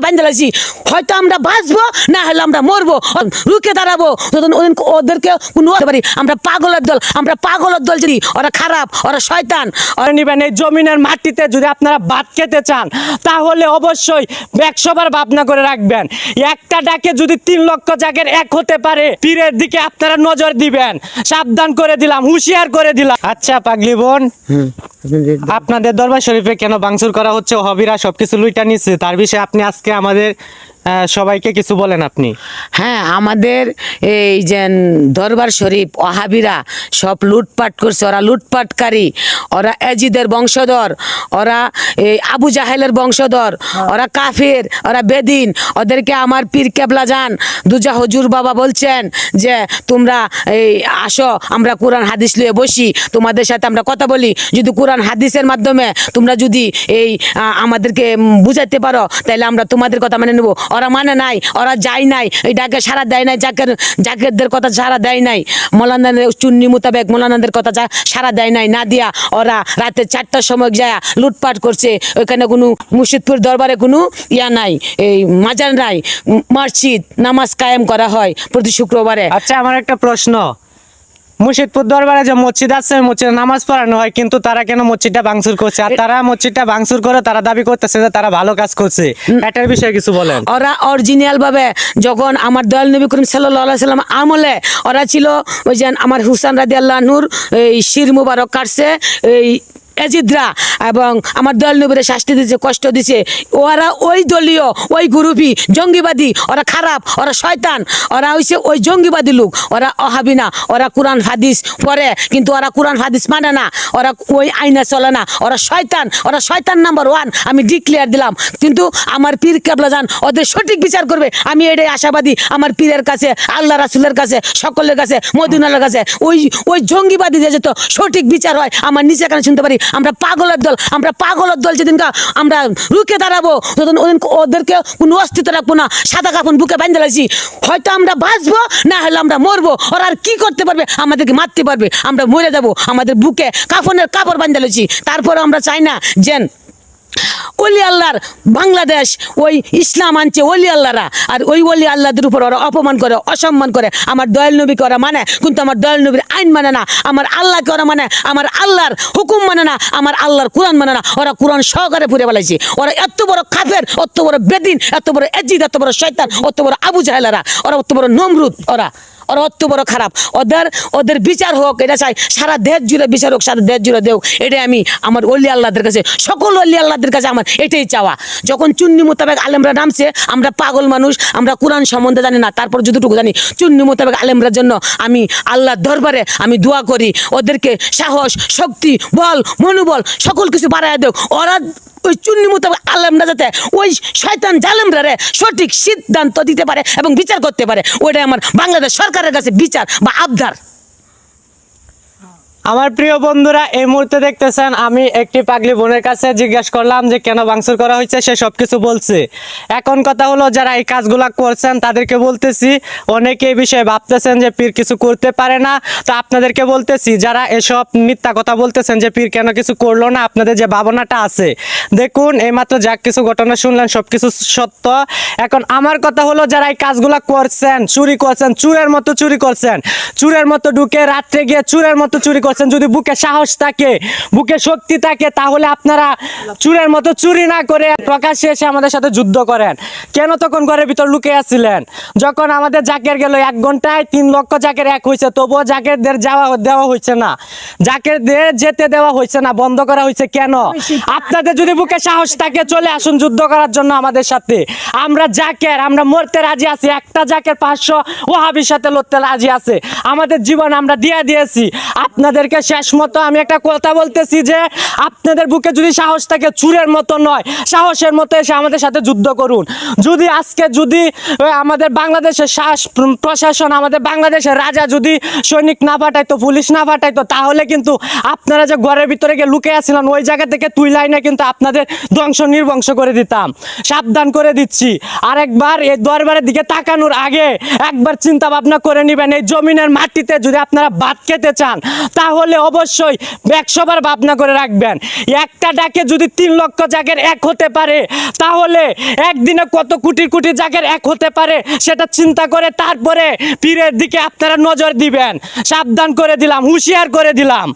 বান্ধে লাগছি হয়তো আমরা বাঁচবো না হলে আমরা মরবো। রুকে দাঁড়াবো। ওদিন- ওদেরকে হতে পারি আমরা পাগলের দল আমরা পাগলের দল যদি ওরা খারাপ ওরা শয়তান। করে নিবেন এই জমিনের মাটিতে যদি আপনারা ভাত খেতে চান তাহলে অবশ্যই একশোবার ভাবনা করে রাখবেন। একটা ডাকে যদি তিন লক্ষ জাগের এক হতে পারে পীরের দিকে আপনারা নজর দিবেন। সাবধান করে দিলাম হুঁশিয়ার করে দিলাম। আচ্ছা পাগলি বোন আপনাদের দরবার শরীফে কেন ভাঙচুর করা হচ্ছে? হবিরা সবকিছু লুইটা নিচ্ছে তার বিষয়ে আপনি আজকে আমাদের সবাইকে কিছু বলেন আপনি। হ্যাঁ আমাদের এই যে দরবার শরীফ ওহাবিরা সব লুটপাট করছে। ওরা লুটপাটকারী, ওরা এজিদের বংশধর, ওরা এই আবু জাহেলের বংশধর, ওরা কাফের, ওরা বেদিন। ওদেরকে আমার পীর কেবলা যান। দুজা হজুর বাবা বলছেন যে, তোমরা এই আসো, আমরা কোরআন হাদিস লিয়ে বসি। তোমাদের সাথে আমরা কথা বলি। যদি কোরআন হাদিসের মাধ্যমে তোমরা যদি এই আমাদেরকে বুঝাতে পারো তাহলে আমরা তোমাদের কথা মেনে নেব। ওরা মানে নাই, ওরা যায় নাই। এই ডাকে সারা দেয় নাই জাকের জাকেরদের কথা সারা দেয় নাই। মৌলানাদের চুন্নি মোতাবেক মৌলানাদের কথা সারা দেয় নাই। না দিয়া ওরা রাতে চারটার সময় যায়, লুটপাট করছে। ওইখানে কোনো মুর্শিদপুর দরবারে কোনো ইয়া নাই। এই মাজার নাই। মসজিদ, নামাজ কায়েম করা হয় প্রতি শুক্রবারে। আচ্ছা আমার একটা প্রশ্ন। মুর্শিদপুর দরবারে যে মসজিদ আছে মসজিদে নামাজ পড়ানো হয় কিন্তু তারা কেন মসজিদটা ভাঙচুর করছে? আর তারা মসজিদটা ভাঙচুর করে তারা দাবি করতেছে যে তারা ভালো কাজ করছে। এটার বিষয়ে কিছু বলেন। ওরা অরিজিনাল ভাবে যখন আমার দয়াল নবী করিম সাল্লাহ সাল্লাম আমলে ওরা ছিল ওই যে আমার হুসান রাদি আল্লাহ নূর এই শির মুবারক কাটছে এই এজিদরা এবং আমার দল নবীরে শাস্তি দিছে কষ্ট দিছে ওরা ওই দলীয়, ওই গ্রুপই জঙ্গিবাদী, ওরা খারাপ, ওরা শয়তান, ওরা হইছে ওই জঙ্গিবাদী লোক। ওরা অহাবি না, ওরা কোরআন, হাদিস পড়ে, কিন্তু ওরা কোরআন, হাদিস মানে না। ওরা ওই আইনা চলে না, ওরা শয়তান ওরা শয়তান নাম্বার ওয়ান, আমি ডিক্লেয়ার দিলাম। কিন্তু আমার পীর কেবলা যান ওদের সঠিক বিচার করবে। আমি এটাই আশাবাদী, আমার পীরের কাছে, আল্লাহ রাসুলের কাছে, সকলের কাছে, মদিনার কাছে, ওই ওই জঙ্গিবাদী যে যেত, সঠিক বিচার হয়, আমার নিচে কানে শুনতে পারি আমরা পাগলের দল, আমরা পাগলের দল যেদিনকা আমরা রুখে দাঁড়াবো তখন ওদেরকে কোনো অস্তিত্ব রাখব না। সাদা কাপড় বুকে বাঁধে লাগছি হয়তো আমরা বাঁচবো, না হলে আমরা মরবো। ওরা আর কি করতে পারবে? আমাদেরকে মারতে পারবে। আমরা মরে যাব। আমাদের বুকে কাফনের কাপড় বাঁধে লাগছি তারপরে আমরা চাই না, যেন অলি আল্লাহর বাংলাদেশ, ওই ইসলাম আনছে অলি আল্লাহরা আর ওই অলি আল্লাহদের উপর ওরা অপমান করে, অসম্মান করে। আমার দয়াল নবীকে ওরা মানে কিন্তু আমার দয়াল নবীর আইন মানে না। আমার আল্লাহকে ওরা মানে আমার আল্লাহর হুকুম মানে না। আমার আল্লাহর কোরআন মানে না। ওরা কোরআন সহকারে পুরে বেলাইছে ওরা এত বড় কাফের, অত বড় বেদিন, এত বড় এজিদ, এত বড় শয়তান, অত বড় আবু জাহেলারা, ওরা অত বড় নমরুদ ওরা। ওরা অত বড় খারাপ। ওদের ওদের বিচার হোক, এটা চাই। সারা দেশ জুড়ে বিচার হোক, সারা দেশ জুড়ে দেও এটাই আমি আমার অলি আল্লাহদের কাছে, সকল অলি আল্লাহদের কাছে আমার এটাই চাওয়া। যখন চুন্নি মোতাবেক আলেমরা নামছে, আমরা পাগল মানুষ, আমরা কোরআন সম্বন্ধে জানি না, তারপর যতটুকু জানি, চুন্নি মোতাবেক আলেমরার জন্য আমি আল্লাহর দরবারে আমি দোয়া করি, ওদেরকে সাহস, শক্তি, বল, মনোবল, সকল কিছু বাড়ায় দেও ওরা ওই চুন্নি মোতাবেক আলেমরা যাতে ওই শয়তান জালেমরা রে সঠিক সিদ্ধান্ত দিতে পারে এবং বিচার করতে পারে, ওইটাই আমার বাংলাদেশ সরকারের কাছে বিচার বা আবদার। আমার প্রিয় বন্ধুরা, এই মুহূর্তে দেখতেছেন আমি একটি পাগলি বোনের কাছে জিজ্ঞেস করলাম যে কেন ভাঙচুর করা হয়েছে, সে সবকিছু বলছে। এখন কথা হলো, যারা এই কাজগুলা করছেন তাদেরকে বলতেছি, অনেকে এই বিষয়ে ভাবতেছেন যে পীর কিছু করতে পারে না। তো আপনাদেরকে বলতেছি, যারা এসব মিথ্যা কথা বলতেছেন যে পীর কেন কিছু করল না, আপনাদের যে ভাবনাটা আছে। দেখুন, এইমাত্র যা কিছু ঘটনা শুনলেন, সবকিছু সত্য। এখন আমার কথা হলো, যারা এই কাজগুলা করছেন, চুরি করছেন, চুরের মতো চুরি করছেন, চুরের মতো ঢুকে রাত্রে গিয়ে চুরের মতো চুরি করছেন যদি বুকে সাহস থাকে, বুকে শক্তি থাকে, তাহলে আপনারা চুরের মতো চুরি না করে প্রকাশ্যে এসে আমাদের সাথে যুদ্ধ করেন। কেন তখন ঘরের ভিতর লুকে আসছিলেন যখন আমাদের জাকের গেল এক ঘন্টায়, তিন লক্ষ জাকের এক হয়েছে তবুও জাকেরদের যাওয়া দেওয়া হয়েছে না। জাকেরদের যেতে দেওয়া হয়েছে না, বন্ধ করা হয়েছে কেন? আপনাদের যদি বুকে সাহস থাকে, চলে আসুন যুদ্ধ করার জন্য আমাদের সাথে। আমরা জাকের, আমরা মরতে রাজি আছি, একটা জাকের পাঁচশো ও ওহাবির সাথে লড়তে রাজি আছে। আমাদের জীবন আমরা দিয়ে দিয়েছি। আপনাদেরকে শেষ মতো আমি একটা কথা বলতেছি যে, আপনাদের বুকে যদি সাহস থাকে, চুরের মতো নয়, সাহসের মতো এসে আমাদের সাথে যুদ্ধ করুন। যদি আজকে যদি আমাদের বাংলাদেশের শ্বাস প্রশাসন, আমাদের বাংলাদেশের রাজা যদি সৈনিক না পাঠাইতো, পুলিশ না পাঠাইতো, তাহলে কিন্তু আপনারা যে ঘরের ভিতরে গিয়ে লুকে আছিলেন, ওই জায়গা থেকে তুই লাইনে কিন্তু আপনাদের ধ্বংস নির্বংশ করে দিতাম। সাবধান করে দিচ্ছি। আরেকবার এই দরবারের দিকে তাকানোর আগে একবার চিন্তা ভাবনা করে নেবেন, এই জমিনের মাটিতে যদি আপনারা ভাত খেতে চান, তাহলে তাহলে অবশ্যই একশোবার ভাবনা করে রাখবেন। একটা ডাকে যদি তিন লক্ষ জাগের এক হতে পারে, তাহলে একদিনে কত কোটি কোটি জাগের এক হতে পারে সেটা চিন্তা করে তারপরে পীরের দিকে আপনারা নজর দিবেন। সাবধান করে দিলাম, হুঁশিয়ার করে দিলাম।